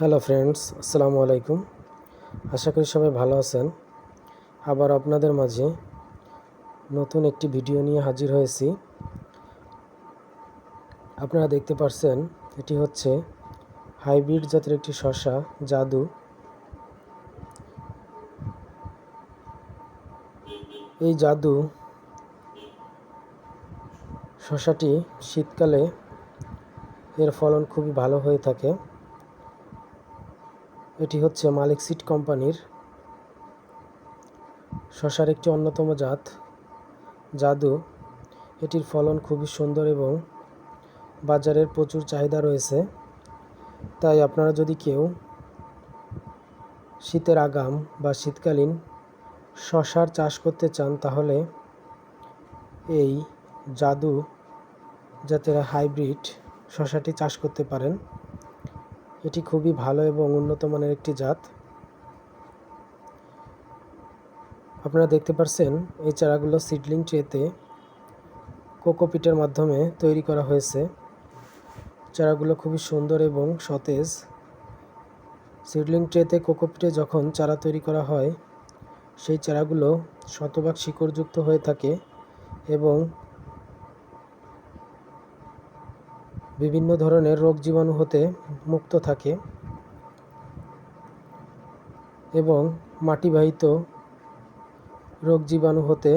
Hello friends, আসসালামু আলাইকুম। আশা করি সবাই ভালো আছেন। আবার আপনাদের মাঝে নতুন একটি ভিডিও নিয়ে হাজির হয়েছি। আপনারা দেখতে পাচ্ছেন এটি হচ্ছে হাইব্রিড জাতের একটি শশা জাদু। এই জাদু শশাটি শীতকালে এর ফলন খুবই ভালো হয়ে থাকে। এটি হচ্ছে মালিক সিড কোম্পানির শশার একটি অন্যতম জাত, জাদু। এটির ফলন খুবই সুন্দর এবং বাজারের প্রচুর চাহিদা রয়েছে। তাই আপনারা যদি কেউ শীতের আগাম বা শীতকালীন শশার চাষ করতে চান, তাহলে এই জাদু জাতের হাইব্রিড শশাটি চাষ করতে পারেন। এটি খুবই ভালো এবং উন্নত মানের একটি জাত। আপনারা দেখতে পাচ্ছেন এই চারাগুলো সিডলিং ট্রেতে কোকোপিটের মাধ্যমে তৈরি করা হয়েছে। চারাগুলো খুবই সুন্দর এবং সতেজ। সিডলিং ট্রেতে কোকোপিটে যখন চারা তৈরি করা হয়, সেই চারাগুলো শতভাগ শিকড়যুক্ত হয়ে থাকে এবং বিভিন্ন ধরনের রোগ জীবাণু হতে মুক্ত থাকে এবং মাটিবাহিত রোগ জীবাণু হতে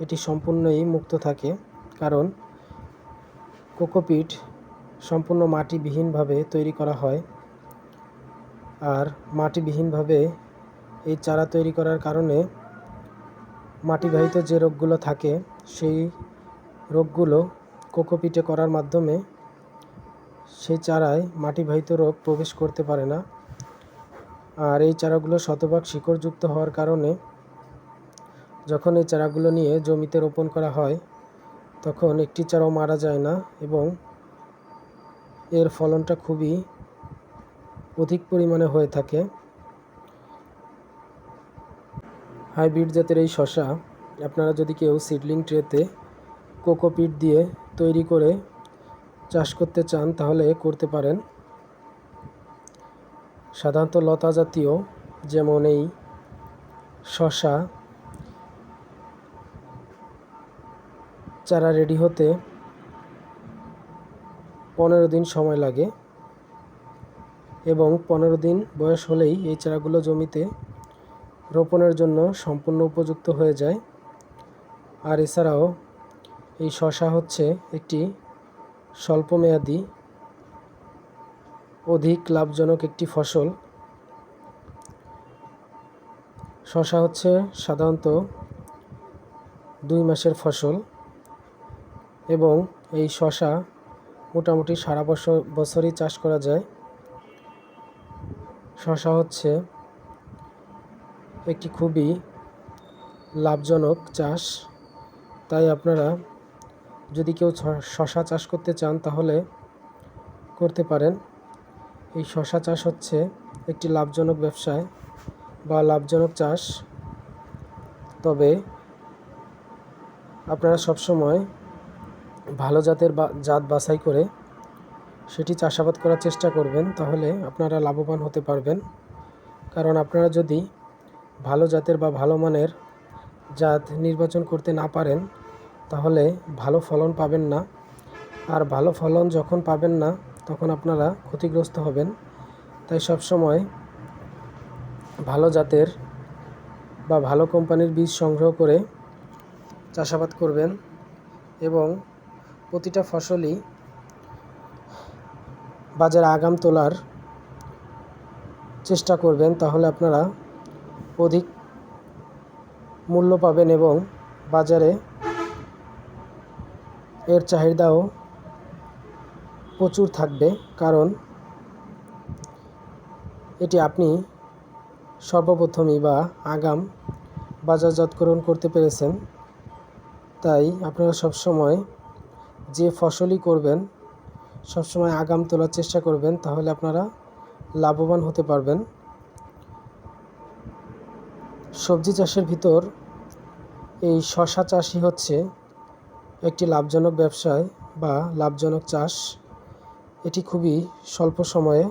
এটি সম্পূর্ণই মুক্ত থাকে। কারণ কোকোপিট সম্পূর্ণ মাটিবিহীনভাবে তৈরি করা হয় আর মাটিবিহীনভাবে এই চারা তৈরি করার কারণে মাটিবাহিত যে রোগগুলো থাকে, সেই রোগগুলো কোকোপিটে করার মাধ্যমে সেই চারায় মাটিবাহিত রোগ প্রবেশ করতে পারে না। আর এই চারাগুলো শতভাগ শিকড়যুক্ত হওয়ার কারণে যখন এই চারাগুলো নিয়ে জমিতে রোপণ করা হয়, তখন একটি চারাও মারা যায় না এবং এর ফলনটা খুবই অধিক পরিমাণে হয়ে থাকে। হাইব্রিড জাতের এই শশা আপনারা যদি কেউ সিডলিং ট্রেতে কোকোপিট দিয়ে তৈরি করে চাষ করতে চান, তাহলে করতে পারেন। সাধারণত লতা জাতীয়, যেমন এই শশা চারা রেডি হতে পনেরো দিন সময় লাগে এবং পনেরো দিন বয়স হলেই এই চারাগুলো জমিতে রোপণের জন্য সম্পূর্ণ উপযুক্ত হয়ে যায়। আর এছাড়াও এই শশা হচ্ছে একটি স্বল্পমেয়াদী, অধিক লাভজনক একটি ফসল। শশা হচ্ছে সাধারণত দুই মাসের ফসল এবং এই শশা মোটামুটি সারা বছর, বছরই চাষ করা যায়। শশা হচ্ছে একটি খুবই লাভজনক চাষ। তাই আপনারা যদি কেউ শশা চাষ করতে চান তাহলে করতে পারেন। এই শশা চাষ হচ্ছে একটি লাভজনক ব্যবসায় বা লাভজনক চাষ। তবে আপনারা সবসময় ভালো জাতের বা, জাত বাছাই করে সেটি চাষাবাদ করার চেষ্টা করবেন, তাহলে আপনারা লাভবান হতে পারবেন। কারণ আপনারা যদি ভালো জাতের বা ভালো মানের জাত নির্বাচন করতে না পারেন তাহলে ভালো ফলন পাবেন না। আর ভালো ফলন যখন পাবেন না, তখন আপনারা ক্ষতিগ্রস্ত হবেন। তাই সব সময় ভালো জাতের বা ভালো কোম্পানির বীজ সংগ্রহ করে চাষাবাদ করবেন এবং প্রতিটা ফসলই বাজারে আগাম তোলার চেষ্টা করবেন, তাহলে আপনারা অধিক মূল্য পাবেন এবং বাজারে এর চাহিদাও প্রচুর থাকবে, কারণ এটি আপনি সর্বপ্রথমই বা আগাম বাজারজাতকরণ করতে পেরেছেন। তাই আপনারা সবসময় যে ফসলই করবেন, সবসময় আগাম তোলার চেষ্টা করবেন, তাহলে আপনারা লাভবান হতে পারবেন। সবজি চাষের ভিতর এই শশা চাষই হচ্ছে একটি লাভজনক ব্যবসায় বা লাভজনক চাষ, এটি খুবই স্বল্প সময়ে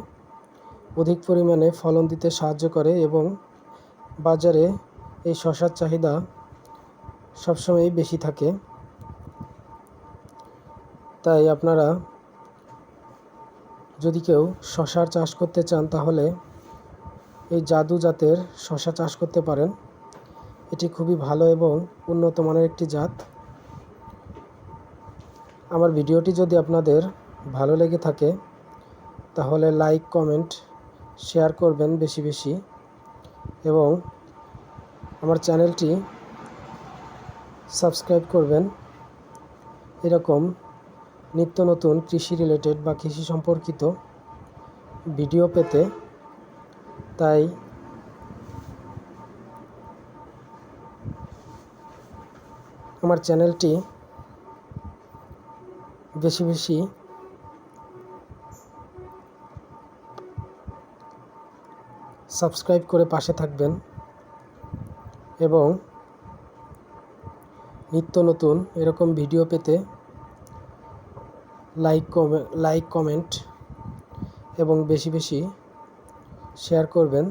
অধিক পরিমাণে ফলন দিতে সাহায্য করে এবং বাজারে এই শশার চাহিদা সবসময়ই বেশি থাকে। তাই আপনারা যদি কেউ শশার চাষ করতে চান, তাহলে এই জাদু জাতের শশা চাষ করতে পারেন। এটি খুবই ভালো এবং উন্নত মানের একটি জাত। আমার ভিডিওটি যদি আপনাদের ভালো লেগে থাকে, তাহলে লাইক, কমেন্ট, শেয়ার করবেন বেশি বেশি। এবং আমার চ্যানেলটি সাবস্ক্রাইব করবেন। এরকম নিত্য নতুন কৃষি রিলেটেড বা কৃষি সম্পর্কিত ভিডিও পেতে তাই আমার চ্যানেলটি বেশি বেশি সাবস্ক্রাইব করে পাশে থাকবেন এবং নিত্য নতুন এরকম ভিডিও পেতে লাইক কমে, লাইক, কমেন্ট এবং বেশি বেশি শেয়ার করবেন।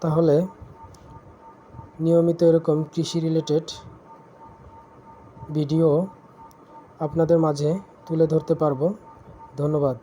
তাহলে নিয়মিত এরকম কৃষি রিলেটেড ভিডিও আপনাদের মাঝে তুলে ধরতে পারব। ধন্যবাদ।